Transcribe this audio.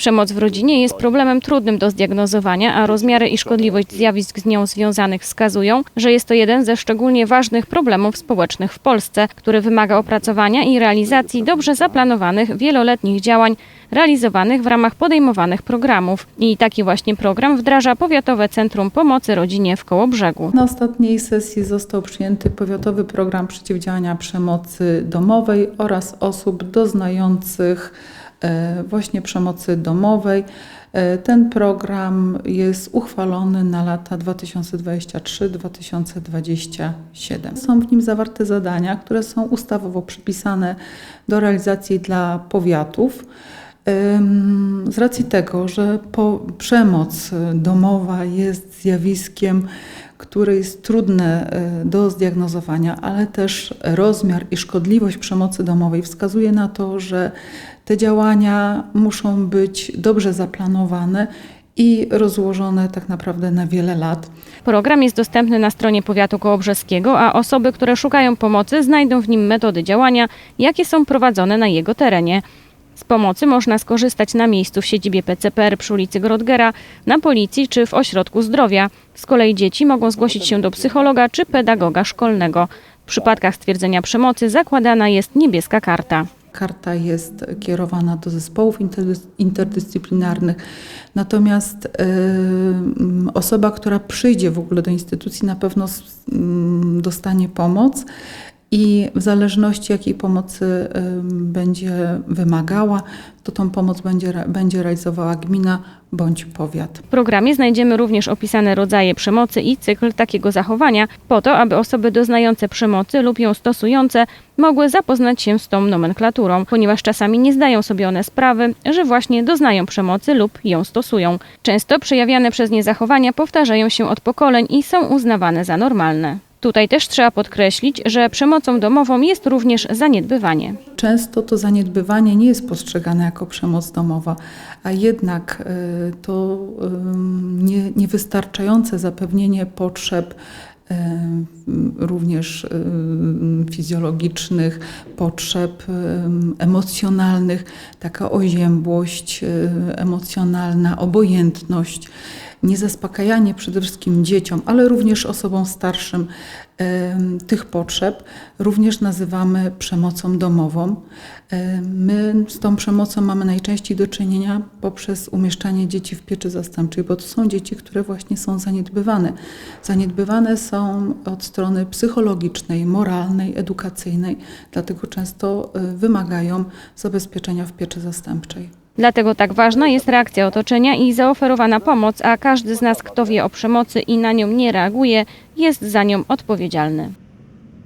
Przemoc w rodzinie jest problemem trudnym do zdiagnozowania, a rozmiary i szkodliwość zjawisk z nią związanych wskazują, że jest to jeden ze szczególnie ważnych problemów społecznych w Polsce, który wymaga opracowania i realizacji dobrze zaplanowanych wieloletnich działań realizowanych w ramach podejmowanych programów. I taki właśnie program wdraża Powiatowe Centrum Pomocy Rodzinie w Kołobrzegu. Na ostatniej sesji został przyjęty powiatowy program przeciwdziałania przemocy domowej oraz osób doznających właśnie przemocy domowej. E, Ten program jest uchwalony na lata 2023-2027. Są w nim zawarte zadania, które są ustawowo przypisane do realizacji dla powiatów. Z racji tego, że przemoc y, domowa jest zjawiskiem, które jest trudne y, do zdiagnozowania, ale też rozmiar i szkodliwość przemocy domowej wskazuje na to, że te działania muszą być dobrze zaplanowane i rozłożone tak naprawdę na wiele lat. Program jest dostępny na stronie powiatu kołobrzeskiego, a osoby, które szukają pomocy, znajdą w nim metody działania, jakie są prowadzone na jego terenie. Z pomocy można skorzystać na miejscu w siedzibie PCPR przy ulicy Grodgera, na policji czy w ośrodku zdrowia. Z kolei dzieci mogą zgłosić się do psychologa czy pedagoga szkolnego. W przypadkach stwierdzenia przemocy zakładana jest niebieska karta. Karta jest kierowana do zespołów interdys- interdyscyplinarnych, natomiast y, osoba, która przyjdzie w ogóle do instytucji, na pewno mm, dostanie pomoc i w zależności jakiej pomocy będzie wymagała, to tą pomoc będzie, będzie realizowała gmina bądź powiat. W programie znajdziemy również opisane rodzaje przemocy i cykl takiego zachowania, po to, aby osoby doznające przemocy lub ją stosujące mogły zapoznać się z tą nomenklaturą, ponieważ czasami nie zdają sobie one sprawy, że właśnie doznają przemocy lub ją stosują. Często przejawiane przez nie zachowania powtarzają się od pokoleń i są uznawane za normalne. Tutaj też trzeba podkreślić, że przemocą domową jest również zaniedbywanie. Często to zaniedbywanie nie jest postrzegane jako przemoc domowa, a jednak y, to niewystarczające zapewnienie potrzeb ym, również ym, fizjologicznych, potrzeb emocjonalnych, taka oziębłość emocjonalna, obojętność, niezaspokajanie przede wszystkim dzieciom, ale również osobom starszym tych potrzeb również nazywamy przemocą domową. My z tą przemocą mamy najczęściej do czynienia poprzez umieszczanie dzieci w pieczy zastępczej, bo to są dzieci, które właśnie są zaniedbywane. Zaniedbywane są od strony psychologicznej, moralnej, edukacyjnej, dlatego często y, wymagają zabezpieczenia w pieczy zastępczej. Dlatego tak ważna jest reakcja otoczenia i zaoferowana pomoc, a każdy z nas, kto wie o przemocy i na nią nie reaguje, jest za nią odpowiedzialny.